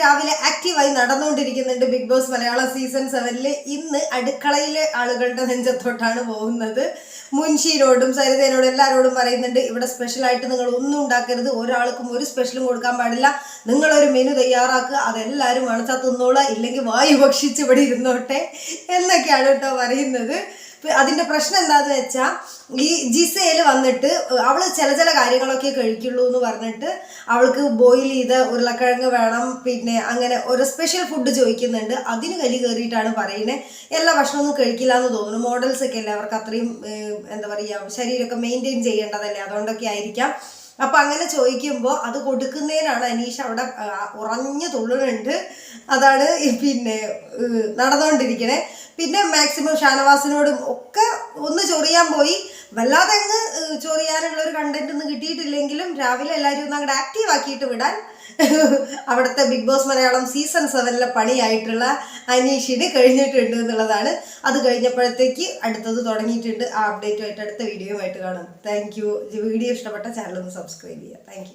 രാവിലെ ആക്റ്റീവായി നടന്നുകൊണ്ടിരിക്കുന്നുണ്ട് big boss മലയാള season സെവനിൽ ഇന്ന് അടുക്കളയിലെ ആളുകളുടെ നെഞ്ചത്തോട്ടാണ് പോകുന്നത്. മുൻഷിയിലോടും സരിതയോടും എല്ലാവരോടും പറയുന്നുണ്ട് ഇവിടെ സ്പെഷ്യലായിട്ട് നിങ്ങൾ ഒന്നും ഉണ്ടാക്കരുത്. ഒരാൾക്കും ഒരു സ്പെഷ്യലും കൊടുക്കാൻ പാടില്ല. നിങ്ങളൊരു മെനു തയ്യാറാക്കുക. അതെല്ലാവരും മണച്ചാ തിന്നോളാം. ഇല്ലെങ്കിൽ വായു ഭക്ഷിച്ച് ഇവിടെ ഇരുന്നോട്ടെ. എന്നൊക്കെയാണ് കേട്ടോ പറയുന്നത്. അതിന്റെ പ്രശ്നം എന്താന്ന് വെച്ചാൽ ഈ ജിസയിൽ വന്നിട്ട് അവൾ ചില ചില കാര്യങ്ങളൊക്കെ കഴിക്കുള്ളൂ എന്ന് പറഞ്ഞിട്ട് അവൾക്ക് ബോയിൽ ചെയ്ത ഉരുളക്കിഴങ്ങ് വേണം പിന്നെ അങ്ങനെ ഒരു സ്പെഷ്യൽ ഫുഡ് ചോദിക്കുന്നുണ്ട്. അതിന് കലി കയറിയിട്ടാണ് പറയുന്നത് എല്ലാ ഭക്ഷണമൊന്നും കഴിക്കില്ല എന്ന് തോന്നുന്നു. മോഡൽസ് ഒക്കെ അല്ലേ അവർക്ക് അത്രയും എന്താ പറയുക ശരീരമൊക്കെ മെയിന്റെയിൻ ചെയ്യേണ്ടതല്ലേ അതുകൊണ്ടൊക്കെ ആയിരിക്കാം. അപ്പൊ അങ്ങനെ ചോദിക്കുമ്പോൾ അത് കൊടുക്കുന്നതിനാണ് അനീഷ് അവിടെ ഉറഞ്ഞു തുള്ളുന്നുണ്ട് അതാണ് പിന്നെ നടന്നുകൊണ്ടിരിക്കണേ പിന്നെ മാക്സിമം ഷാനവാസിനോടും ഒക്കെ ഒന്ന് ചൊറിയാൻ പോയി. വല്ലാതെ അങ്ങ് കണ്ടന്റ് ഒന്നും കിട്ടിയിട്ടില്ലെങ്കിലും രാവിലെ എല്ലാവരും ഒന്ന് അങ്ങോട്ട് ആക്റ്റീവ് ആക്കിയിട്ട് വിടാൻ. അവിടുത്തെ ബിഗ് ബോസ് മലയാളം സീസൺ സെവനിലെ പണിയായിട്ടുള്ള അനീഷിന് കഴിഞ്ഞിട്ടുണ്ട് എന്നുള്ളതാണ്. അത് കഴിഞ്ഞപ്പോഴത്തേക്ക് അടുത്തത് തുടങ്ങിയിട്ടുണ്ട്. ആ അപ്ഡേറ്റുമായിട്ട് അടുത്ത വീഡിയോ ആയിട്ട് കാണും. താങ്ക് യു വീഡിയോ ഇഷ്ടപ്പെട്ട ചാനൽ ഒന്ന് സബ്സ്ക്രൈബ് ചെയ്യുക. താങ്ക്